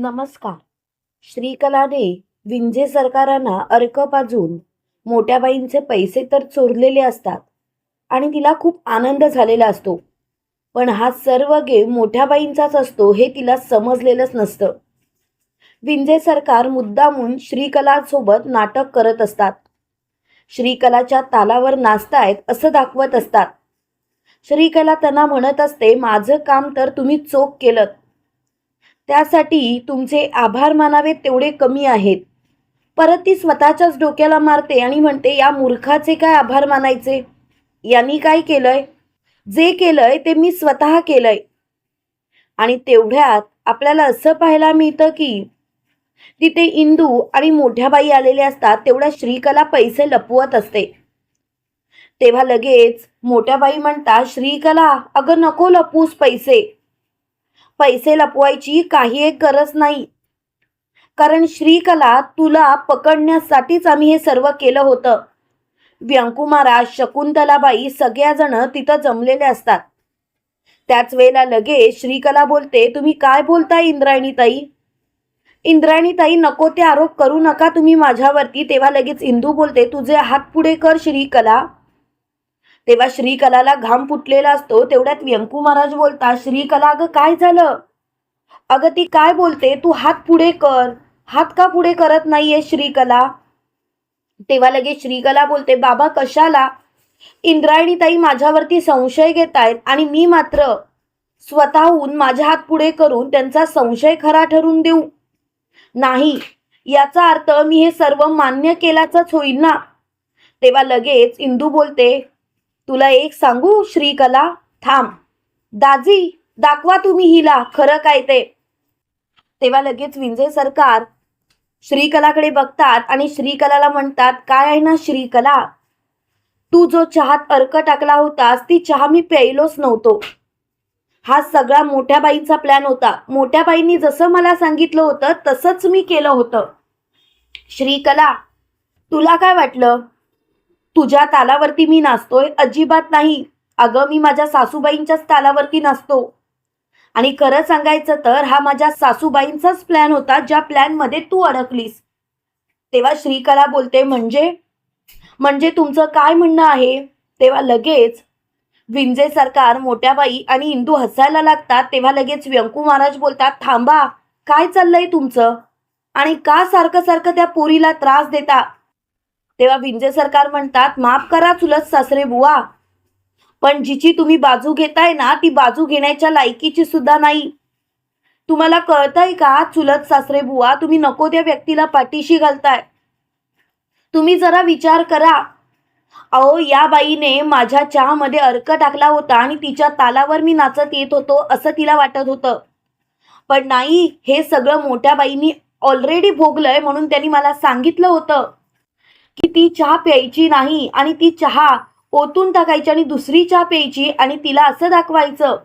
नमस्कार. श्रीकलाने विंझे सरकारांना अर्क पाजून मोठ्याबाईंचे पैसे तर चोरलेले असतात आणि तिला खूप आनंद झालेला असतो. पण हा सर्व गेम मोठ्याबाईंचाच असतो हे तिला समजलेलंच नसतं. विंझे सरकार मुद्दामून श्रीकलासोबत नाटक करत असतात. श्रीकलाच्या तालावर नाचतायत असं दाखवत असतात. श्रीकला त्यांना म्हणत असते माझं काम तर तुम्ही चोख केलं त्यासाठी तुमचे आभार मानावे तेवढे कमी आहेत. परत ती स्वतःच्याच डोक्याला मारते आणि म्हणते या मूर्खाचे काय आभार मानायचे? यांनी काय केलंय? जे केलंय ते मी स्वतः केलंय. आणि तेवढ्यात आपल्याला असं पाहायला मिळतं की तिथे इंदू आणि मोठ्या बाई आलेले असतात तेवढ्या श्रीकला पैसे लपवत असते. तेव्हा लगेच मोठ्या बाई म्हणतात श्रीकला अगं नको लपूस पैसे. पैसे लपवायची काही एक गरज नाही. कारण श्रीकला तुला पकडण्यासाठीच आम्ही हे सर्व केलं होतं. व्यंकुमारा शकुंतलाबाई सगळ्याजण तिथं जमलेले असतात. त्याच वेळेला लगेच श्रीकला बोलते तुम्ही काय बोलताय इंद्रायणीताई? इंद्रायणीताई नको ते आरोप करू नका तुम्ही माझ्यावरती. तेव्हा लगेच इंदू बोलते तुझे हात पुढे कर श्रीकला. तेव्हा श्रीकलाला घाम फुटलेला असतो तेवढ्यात व्यंकू महाराज बोलता श्रीकला अगं काय झालं? अगं ती काय बोलते? तू हात पुढे कर. हात का पुढे करत नाहीये श्रीकला? तेव्हा लगेच श्रीकला बोलते बाबा कशाला? इंद्रायणीताई माझ्यावरती संशय घेत आहेत आणि मी मात्र स्वतःहून माझे हात पुढे करून त्यांचा संशय खरा ठरून देऊ. नाही याचा अर्थ मी हे सर्व मान्य केल्याचंच होईल ना? तेव्हा लगेच इंदू बोलते तुला एक सांगू श्रीकला? थांब. दाजी दाखवा तुम्ही हिला. खरं काय ते? तेव्हा लगेच विंजे सरकार श्रीकलाकडे बघतात आणि श्रीकलाला म्हणतात काय आहे ना श्रीकला? तू जो चहात अर्क टाकला होतास ती चहा मी प्यायलोच नव्हतो. हा सगळा मोठ्या बाईंचा प्लॅन होता. मोठ्या बाईंनी जसं मला सांगितलं होतं तसंच मी केलं होतं. श्रीकला तुला काय वाटलं? तुझ्या तालावरती मी नाचतोय अजिबात नाही. अगं मी माझ्या सासूबाईंच्याच तालावरती नाचतो. आणि खरं सांगायचं तर हा माझ्या सासूबाईंचाच प्लॅन होता ज्या प्लॅनमध्ये तू अडकलीस. तेव्हा श्रीकला बोलते म्हणजे? म्हणजे तुमचं काय म्हणणं आहे? तेव्हा लगेच विंजे सरकार मोठ्याबाई आणि इंदू हसायला लागतात. तेव्हा लगेच व्यंकू महाराज बोलतात थांबा काय चाललंय तुमचं? आणि का सारखं सारखं त्या पोरीला त्रास देता? तेव्हा विंजे सरकार म्हणतात माफ करा चुलत सासरे बुवा पण जिची तुम्ही बाजू घेताय ना ती बाजू घेण्याच्या लायकीची सुद्धा नाही. तुम्हाला कळतंय का चुलत सासरे बुवा तुम्ही नको त्या व्यक्तीला पाठीशी घालताय. तुम्ही जरा विचार करा. अहो या बाईने माझ्या चहामध्ये अर्क टाकला होता आणि तिच्या तालावर मी नाचत येत होतो असं तिला वाटत होतं. पण नाही हे सगळं मोठ्या बाईनी ऑलरेडी भोगलंय म्हणून त्यांनी मला सांगितलं होतं. की ती चहा प्यायची नाही आणि ती चहा ओतून टाकायची आणि दुसरी चहा प्यायची आणि तिला असं दाखवायचं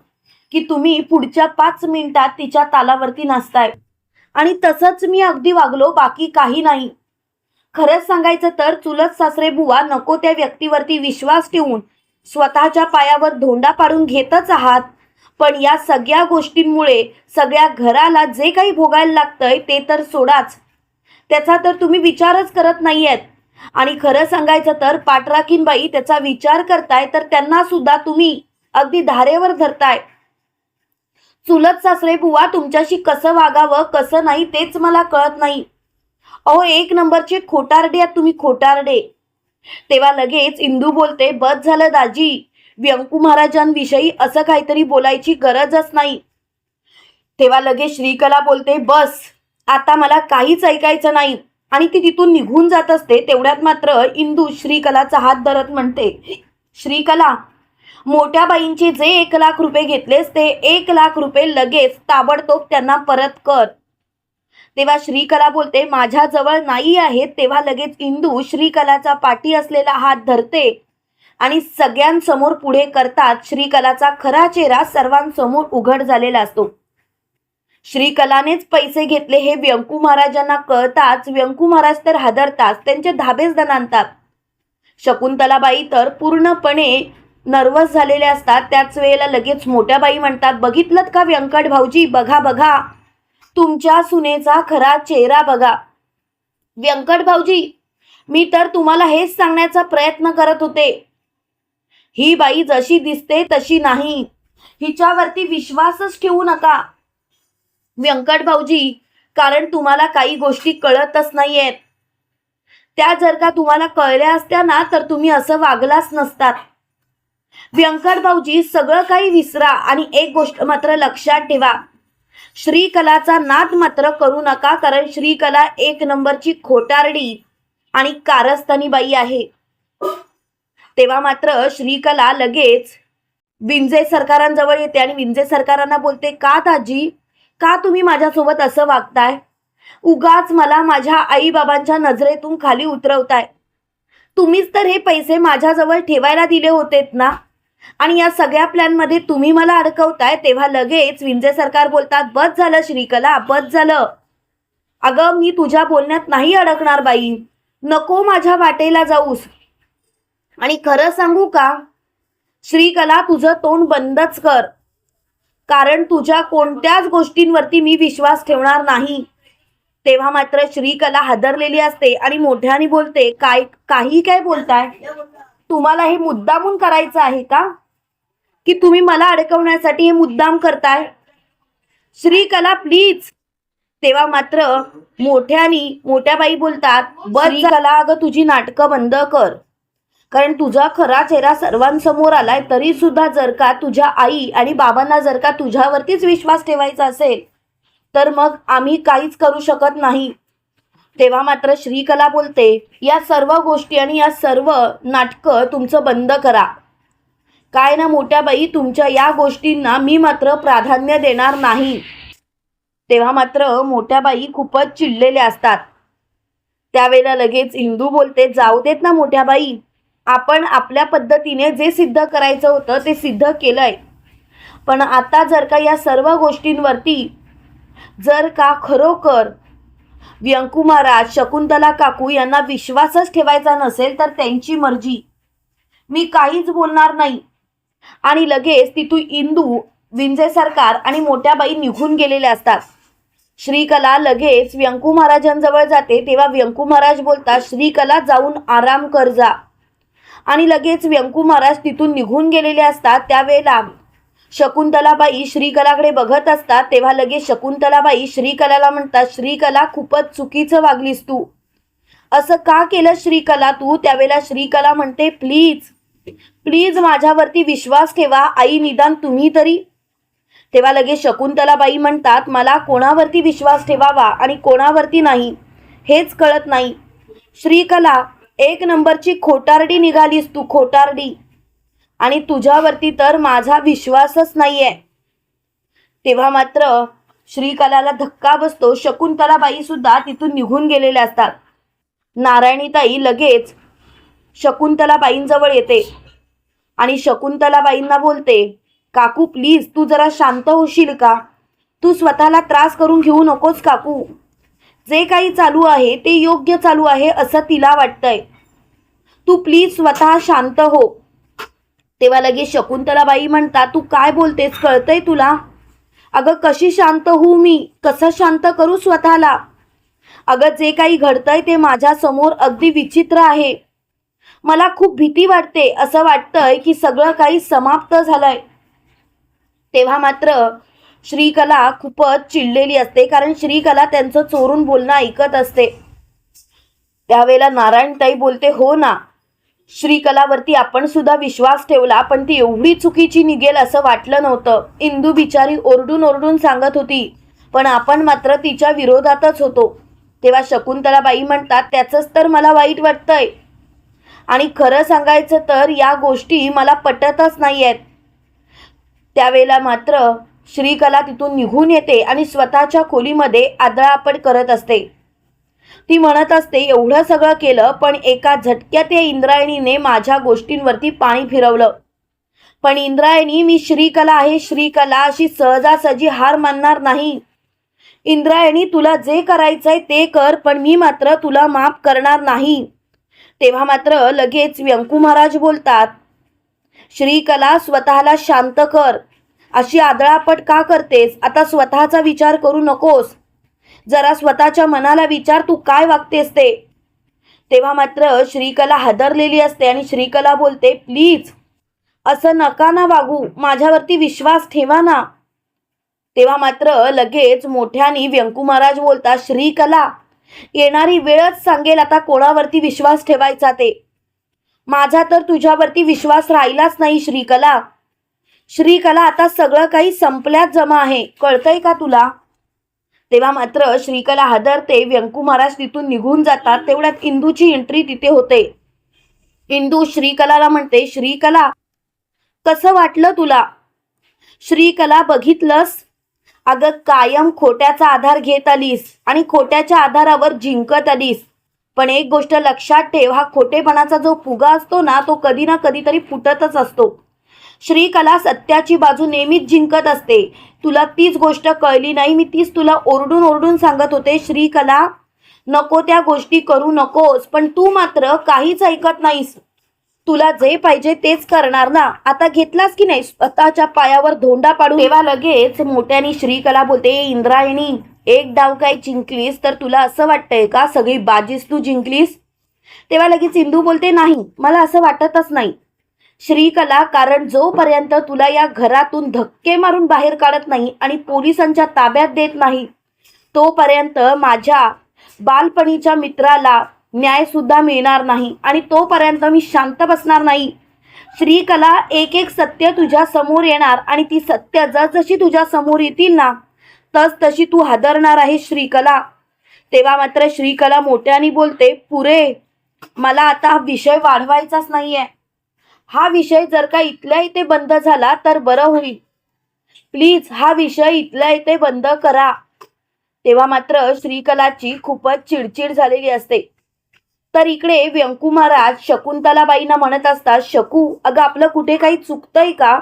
की तुम्ही पुढच्या पाच मिनिटात तिच्या तालावरती नाचताय. आणि तसंच मी अगदी वागलो बाकी काही नाही. खरंच सांगायचं तर चुलत सासरे बुवा नको त्या व्यक्तीवरती विश्वास ठेवून स्वतःच्या पायावर धोंडा पाडून घेतच आहात. पण या सगळ्या गोष्टींमुळे सगळ्या घराला जे काही भोगायला लागतंय ते तर सोडाच. त्याचा तर तुम्ही विचारच करत नाहीयेत. आणि खरं सांगायचं तर पाटराखीनबाई त्याचा विचार करताय तर त्यांना सुद्धा तुम्ही अगदी धारेवर धरताय. चुलत सासरे बुवा तुमच्याशी कसं वागावं कसं नाही तेच मला कळत नाही. अहो एक नंबरचे खोटारडे आहात तुम्ही खोटारडे. तेव्हा लगेच इंदू बोलते बस झालं दाजी. व्यंकू महाराजांविषयी असं काहीतरी बोलायची गरजच नाही. तेव्हा लगेच श्रीकला बोलते बस. आता मला काहीच ऐकायचं नाही. आणि ती तिथून निघून जात असते तेवढ्यात मात्र इंदू श्रीकलाचा हात धरत म्हणते श्रीकला मोठ्या बाईंचे जे एक लाख रुपये घेतलेस ते एक लाख रुपये लगेच ताबडतोब त्यांना परत कर. तेव्हा श्रीकला बोलते माझ्याजवळ नाही आहेत. तेव्हा लगेच इंदू श्रीकलाचा पाठी असलेला हात धरते आणि सगळ्यांसमोर पुढे करतात. श्रीकलाचा खरा चेहरा सर्वांसमोर उघड झालेला असतो. श्रीकलानेच पैसे घेतले हे व्यंकू महाराजांना कळताच व्यंकू महाराज तर हादरताच त्यांचे धाबेच दणानतात. शकुंतलाबाई तर पूर्णपणे नर्वस झालेले असतात. त्याच वेळेला लगेच मोठ्या बाई म्हणतात बघितलं का व्यंकट भाऊजी? बघा बघा. तुमच्या सुनेचा खरा चेहरा बघा. व्यंकट भाऊजी मी तर तुम्हाला हेच सांगण्याचा प्रयत्न करत होते. ही बाई जशी दिसते तशी नाही. हिच्यावरती विश्वासच ठेवू नका. व्यंकट भाऊजी कारण तुम्हाला काही गोष्टी कळतच नाहीयेत. त्या जर का तुम्हाला कळल्या असत्या ना तर तुम्ही असं वागलाच नसतात. व्यंकट भाऊजी सगळं काही विसरा आणि एक गोष्ट मात्र लक्षात ठेवा. श्रीकलाचा नाद मात्र करू नका कारण श्रीकला एक नंबरची खोटारडी आणि कारस्थानी बाई आहे. तेव्हा मात्र श्रीकला लगेच विंजे सरकारांजवळ येते आणि विंजे सरकारांना बोलते का दाजी का तुम्ही माझ्यासोबत असं वागताय? उगाच मला माझ्या आईबाबांच्या नजरेतून खाली उतरवताय. तुम्हीच तर हे पैसे माझ्याजवळ ठेवायला दिले होतेत ना? आणि या सगळ्या प्लॅनमध्ये तुम्ही मला अडकवताय तेव्हा लगेच विंजे सरकार बोलतात बस झालं श्रीकला बस झालं. अगं मी तुझ्या बोलण्यात नाही अडकणार बाई. नको माझ्या वाटेला जाऊस. आणि खरं सांगू का? श्रीकला तुझं तोंड बंदच कर. कारण तुझ्या कोणत्याच गोष्टींवरती मी विश्वास ठेवणार नाही. तेव्हा मात्र श्रीकला हादरलेली असते आणि मोठ्याने बोलते काय काही काय बोलताय? तुम्हाला हे मुद्दामून करायचं आहे का? की तुम्ही मला अडकवण्यासाठी हे मुद्दाम करताय? श्रीकला प्लीज. तेव्हा मात्र मोठ्यानी मोठ्या बाई बोलतात बस कला अगं तुझी नाटकं बंद कर. कारण तुझा खरा चेहरा सर्वांसमोर आलाय तरी सुद्धा जर का तुझ्या आई आणि बाबांना जर का तुझ्यावरतीच विश्वास ठेवायचा असेल तर मग आम्ही काहीच करू शकत नाही. तेव्हा मात्र श्रीकला बोलते या सर्व गोष्टी आणि या सर्व नाटकं तुमचं बंद करा. काय ना मोठ्या बाई तुमच्या या गोष्टींना मी मात्र प्राधान्य देणार नाही. तेव्हा मात्र मोठ्या बाई खूपच चिडलेल्या असतात. त्यावेळेला लगेच हिंदू बोलते जाऊ देत ना मोठ्या बाई. आपण आपल्या पद्धतीने जे सिद्ध करायचं होतं ते सिद्ध केलं आहे पण आता जर का या सर्व गोष्टींवरती जर का खरोखर व्यंकू महाराज शकुंतला काकू यांना विश्वासच ठेवायचा नसेल तर त्यांची मर्जी. मी काहीच बोलणार नाही. आणि लगेच तिथून इंदू विंजे सरकार आणि मोठ्या बाई निघून गेलेल्या असतात. श्रीकला लगेच व्यंकू महाराजांजवळ जाते तेव्हा व्यंकू महाराज बोलतात श्रीकला जाऊन आराम कर जा. आणि लगेच व्यंकू महाराज तिथून निघून गेलेले असतात त्यावेळेला शकुंतलाबाई श्रीकलाकडे बघत असतात. तेव्हा लगेच शकुंतलाबाई श्रीकलाला म्हणतात श्रीकला खूपच चुकीचं वागलीस तू. असं का केलं श्रीकला तू? त्यावेळेला श्रीकला म्हणते प्लीज प्लीज माझ्यावरती विश्वास ठेवा आई निदान तुम्ही तरी. तेव्हा लगेच शकुंतलाबाई म्हणतात मला कोणावरती विश्वास ठेवावा आणि कोणावरती नाही हेच कळत नाही. श्रीकला एक नंबरची खोटारडी निघालीस तू खोटारडी. आणि तुझ्यावरती तर माझा विश्वासच नाहीये. तेव्हा मात्र श्रीकलाला धक्का बसतो. शकुंतलाबाई सुद्धा तिथून निघून गेलेल्या असतात. नारायणीताई लगेच शकुंतलाबाईंजवळ येते. आणि शकुंतलाबाईंना बोलते काकू प्लीज तू जरा शांत होशील का? तू स्वतःला त्रास करून घेऊ नकोस काकू. जे काही चालू आहे ते योग्य चालू आहे असं तिला वाटतंय. तू प्लीज स्वतः शांत हो. तेव्हा लगेच शकुंतलाबाई म्हणतात तू काय बोलतेस? कळतंय तुला? अगं कशी शांत होऊ मी? कसं शांत करू स्वतःला? अगं जे काही घडतंय ते माझ्यासमोर अगदी विचित्र आहे. मला खूप भीती वाटते असं वाटतंय की सगळं काही समाप्त झालंय. तेव्हा मात्र श्रीकला खूपच चिडलेली असते कारण श्रीकला त्यांचं चोरून बोलणं ऐकत असते. त्यावेळेला नारायणताई बोलते हो ना श्रीकलावरती आपण सुद्धा विश्वास ठेवला पण ती एवढी चुकीची निघेल असं वाटलं नव्हतं. इंदू बिचारी ओरडून ओरडून सांगत होती पण आपण मात्र तिच्या विरोधातच होतो. तेव्हा शकुंतलाबाई म्हणतात त्याचंच तर मला वाईट वाटतंय. आणि खरं सांगायचं तर या गोष्टी मला पटतच नाही आहेत त्यावेळेला मात्र श्रीकला तिथून निघून येते आणि स्वतःच्या खोलीमध्ये आदळापड करत असते. ती म्हणत असते एवढं सगळं केलं पण एका झटक्यात या इंद्रायणीने माझ्या गोष्टींवरती पाणी फिरवलं. पण इंद्रायणी मी श्रीकला आहे श्रीकला अशी सहजासहजी हार मानणार नाही. इंद्रायणी तुला जे करायचंय ते कर पण मी मात्र तुला माफ करणार नाही. तेव्हा मात्र लगेच व्यंकू महाराज बोलतात श्रीकला स्वतःला शांत कर. अशी आदळापट का करतेस? आता स्वतःचा विचार करू नकोस. जरा स्वतःच्या मनाला विचार तू काय वागतेस ते? तेव्हा मात्र श्रीकला हादरलेली असते आणि श्रीकला बोलते प्लीज असं नका ना वागू. माझ्यावरती विश्वास ठेवा ना. तेव्हा मात्र लगेच मोठ्यानी व्यंकू महाराज बोलतात श्रीकला येणारी वेळच सांगेल आता कोणावरती विश्वास ठेवायचा ते. माझा तर तुझ्यावरती विश्वास राहिलाच नाही श्रीकला. श्रीकला आता सगळं काही संपल्यात जमा आहे. कळतंय का तुला? तेव्हा मात्र श्रीकला हादरते व्यंकू महाराज तिथून निघून जातात. तेवढ्यात इंदूची एंट्री तिथे होते. इंदू श्रीकलाला म्हणते श्रीकला कसं वाटलं तुला? श्रीकला बघितलंस? अगं कायम खोट्याचा आधार घेत आलीस आणि खोट्याच्या आधारावर जिंकत आलीस. पण एक गोष्ट लक्षात ठेव हा खोटेपणाचा जो फुगा असतो ना तो कधी ना कधीतरी फुटतच असतो. श्रीकला सत्याची बाजू नेहमीच जिंकत असते. तुला तीच गोष्ट कळली नाही मी तीच तुला ओरडून ओरडून सांगत होते श्रीकला. नको त्या गोष्टी करू नकोस पण तू मात्र काहीच ऐकत नाहीस. तुला जे पाहिजे तेच करणार ना. आता घेतलास की नाही? स्वतःच्या पायावर धोंडा पाडू तेव्हा लगेच मोठ्याने श्रीकला बोलते इंद्रायणी एक डाव काय जिंकलीस? तर तुला असं वाटतंय का? सगळी बाजीस तू जिंकलीस? तेव्हा लगेच इंदू बोलते नाही मला असं वाटतच नाही. श्रीकला कारण जोपर्यंत तुला या घरातून धक्के मारून बाहेर काढत नाही आणि पोलिसांच्या ताब्यात देत नाही तोपर्यंत माझ्या बालपणीच्या मित्राला न्याय सुद्धा मिळणार नाही आणि तोपर्यंत मी शांत बसणार नाही. श्रीकला एक एक सत्य तुझ्या समोर येणार आणि ती सत्य जसजशी तुझ्या समोर येतील ना तस तशी तू हादरणार आहे श्रीकला. तेव्हा मात्र श्रीकला मोठ्याने बोलते पुरे मला आता हा विषय वाढवायचाच नाही आहे हा विषय जर का इथल्या इथे बंद झाला तर बरं होईल. प्लीज हा विषय इथल्या इथे बंद करा. तेव्हा मात्र श्रीकलाची खूपच चिडचिड झालेली असते. तर इकडे व्यंकू महाराज शकुंतलाबाईंना म्हणत असतात शकू अगं आपलं कुठे काही चुकतंय का?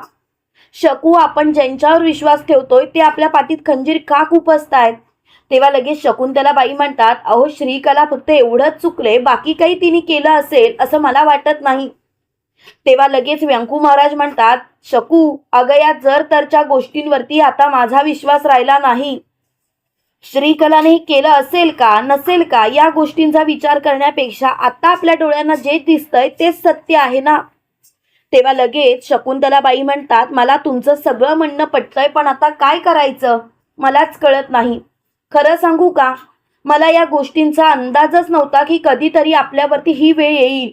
शकू आपण ज्यांच्यावर विश्वास ठेवतोय ते आपल्या पाठीत खंजीर का खुपसतायत तेव्हा लगेच शकुंतलाबाई म्हणतात अहो श्रीकला फक्त एवढंच चुकले बाकी काही तिने केलं असेल असं मला वाटत नाही. तेव्हा लगेच व्यंकू महाराज म्हणतात शकू अगं या जर तरच्या गोष्टींवरती आता माझा विश्वास राहिला नाही. श्रीकलाने हे केलं असेल का नसेल का या गोष्टींचा विचार करण्यापेक्षा आता आपल्या डोळ्यांना जे दिसतंय तेच सत्य आहे ना? तेव्हा लगेच शकुंतलाबाई म्हणतात मला तुमचं सगळं म्हणणं पटतंय पण आता काय करायचं? मलाच कळत नाही. खरं सांगू का? मला या गोष्टींचा अंदाजच नव्हता की कधीतरी आपल्यावरती ही वेळ येईल.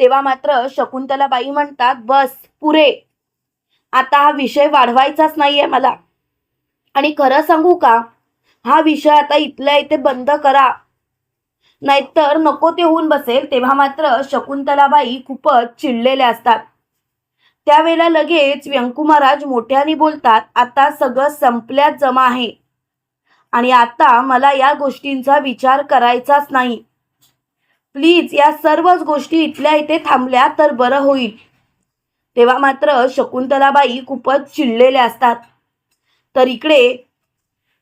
तेव्हा मात्र शकुंतलाबाई म्हणतात बस पुरे. आता हा विषय वाढवायचाच नाहीये मला. आणि खरं सांगू का? हा विषय आता इथल्या इथे बंद करा. नाहीतर नको ते होऊन बसेल. तेव्हा मात्र शकुंतलाबाई खूपच चिडलेल्या असतात. त्यावेळेला लगेच व्यंकू महाराज मोठ्याने बोलतात आता सगळं संपल्यात जमा आहे. आणि आता मला या गोष्टींचा विचार करायचाच नाही. प्लीज या सर्वच गोष्टी इथल्या इथे थांबल्या तर बरं होईल. तेव्हा मात्र शकुंतलाबाई खूपच चिडलेल्या असतात. तर इकडे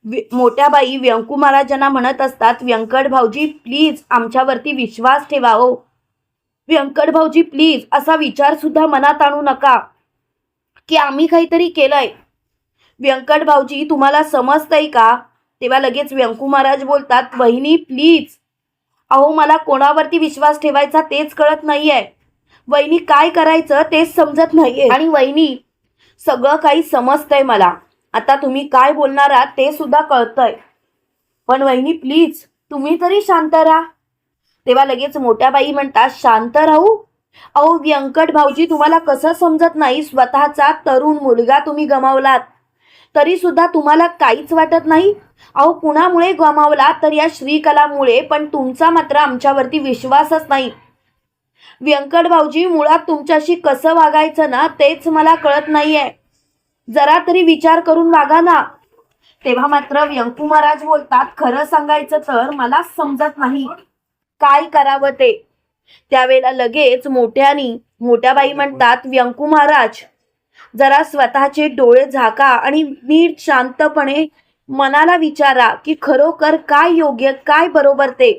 वि- मोठ्या बाई व्यंकू महाराजांना म्हणत असतात व्यंकट भाऊजी प्लीज आमच्यावरती विश्वास ठेवा हो. व्यंकट भाऊजी प्लीज असा विचार सुद्धा मनात आणू नका की आम्ही काहीतरी केलंय. व्यंकट भाऊजी तुम्हाला समजतंय का? तेव्हा लगेच व्यंकू महाराज बोलतात बहिणी प्लीज अहो मला कोणावरती विश्वास ठेवायचा तेच कळत नाहीये. वहिनी काय करायचं तेच समजत नाहीये. आणि वहिनी सगळं काही समजतंय मला. आता तुम्ही काय बोलणार आहात ते सुद्धा कळतंय. पण वहिनी प्लीज तुम्ही तरी शांत राहा. तेव्हा लगेच मोठ्या बाई म्हणतात शांत राहू? अहो व्यंकट भाऊजी तुम्हाला कसं समजत नाही? स्वतःचा तरुण मुलगा तुम्ही गमावलात. तरी सुद्धा तुम्हाला काहीच वाटत नाही? अहो कुणामुळे गमावला तर या श्रीकलामुळे पण तुमचा मात्र आमच्यावरती विश्वासच नाही. व्यंकट भाऊजी मुळात तुमच्याशी कसं वागायचं ना तेच मला कळत नाहीये. जरा तरी विचार करून वागा ना. तेव्हा मात्र व्यंकू महाराज बोलतात खरं सांगायचं तर मला समजत नाही. काय करावं ते? त्यावेळेला लगेच मोठ्यानी मोठ्या बाई म्हणतात व्यंकू महाराज जरा स्वतःचे डोळे झाका आणि नीट शांतपणे मनाला विचारा की खरोखर काय योग्य काय बरोबर ते.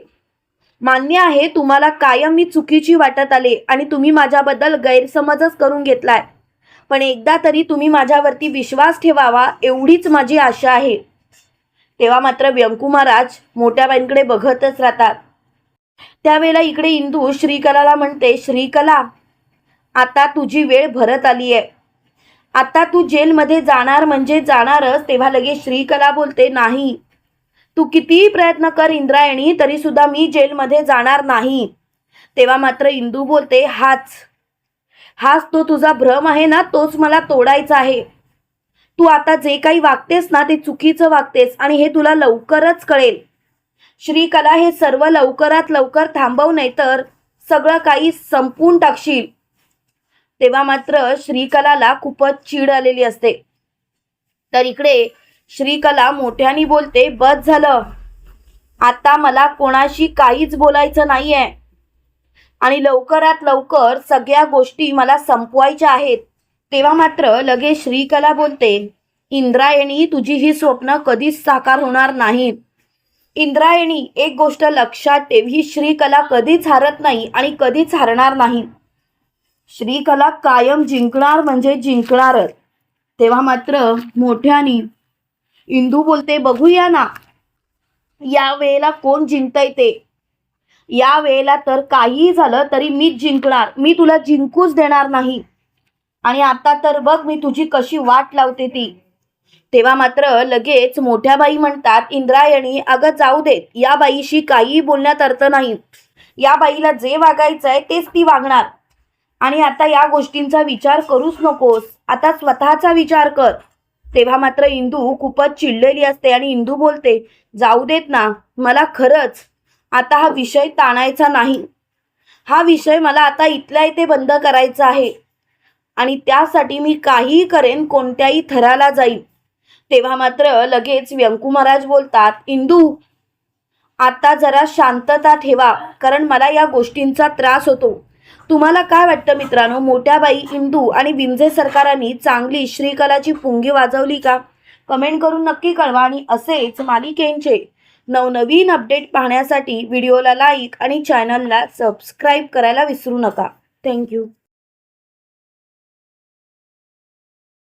मान्य आहे तुम्हाला कायम मी चुकीची वाटत आले आणि तुम्ही माझ्याबद्दल गैरसमजच करून घेतलाय. पण एकदा तरी तुम्ही माझ्यावरती विश्वास ठेवावा एवढीच माझी आशा आहे. तेव्हा मात्र व्यंकू महाराज मोठ्या बाईंकडे बघतच राहतात. त्यावेळेला इकडे इंदू श्रीकलाला म्हणते श्रीकला आता तुझी वेळ भरत आली आहे आता तू जेलमध्ये जाणार म्हणजे जाणारच तेव्हा लगेच श्रीकला बोलते नाही. तू कितीही प्रयत्न कर इंद्रायणी तरी सुद्धा मी जेलमध्ये जाणार नाही. तेव्हा मात्र इंदू बोलते हाच. हाच तो तुझा भ्रम आहे ना तोच मला तोडायचा आहे. तू आता जे काही वागतेस ना ते चुकीचं वागतेस आणि हे तुला लवकरच कळेल. श्रीकला हे सर्व लवकरात लवकर थांबव नाही तर सगळं काही संपून टाकशील. तेव्हा मात्र श्रीकलाला खूपच चीड आलेली असते. तर इकडे श्रीकला मोठ्याने बोलते बस झालं. आता मला कोणाशी काहीच बोलायचं नाहीये. आणि लवकरात लवकर सगळ्या गोष्टी मला संपवायच्या आहेत. तेव्हा मात्र लगेच श्रीकला बोलते इंद्रायणी तुझी ही स्वप्न कधीच साकार होणार नाहीत इंद्रायणी एक गोष्ट लक्षात ठेव ही श्रीकला कधीच हारत नाही आणि कधीच हारणार नाही. श्रीकला कायम जिंकणार म्हणजे जिंकणारच. तेव्हा मात्र मोठ्यानी इंदू बोलते बघूया ना या वेळेला कोण जिंकता ते? या वेळेला तर काहीही झालं तरी मीच जिंकणार मी तुला जिंकूच देणार नाही. आणि आता तर बघ मी तुझी कशी वाट लावते ती. तेव्हा मात्र लगेच मोठ्या बाई म्हणतात इंद्रायणी अगं जाऊ देत या बाईशी काहीही बोलण्यात अर्थ नाही. या बाईला जे वागायचं आहे तेच ती वागणार. आणि आता या गोष्टींचा विचार करूच नकोस. आता स्वतःचा विचार कर. तेव्हा मात्र इंदू खूपच चिडलेली असते आणि इंदू बोलते जाऊ देत ना मला खरंच आता हा विषय ताणायचा नाही. हा विषय मला आता इथल्या इथे बंद करायचा आहे. आणि त्यासाठी मी काहीही करेन कोणत्याही थराला जाईल तेव्हा मात्र लगेच व्यंकू महाराज बोलतात इंदू आता जरा शांतता ठेवा कारण मला या गोष्टींचा त्रास होतो. तुम्हाला काय वाटतं मित्रांनो? मोठ्या बाई इंदू आणि विमजे सरकारांनी चांगली श्रीकलाची पुंगी वाजवली का? कमेंट करून नक्की कळवा आणि असेच मालिकेंचे नवनवीन अपडेट पाहण्यासाठी व्हिडिओला लाईक आणि चॅनलला सबस्क्राईब करायला विसरू नका. थँक्यू.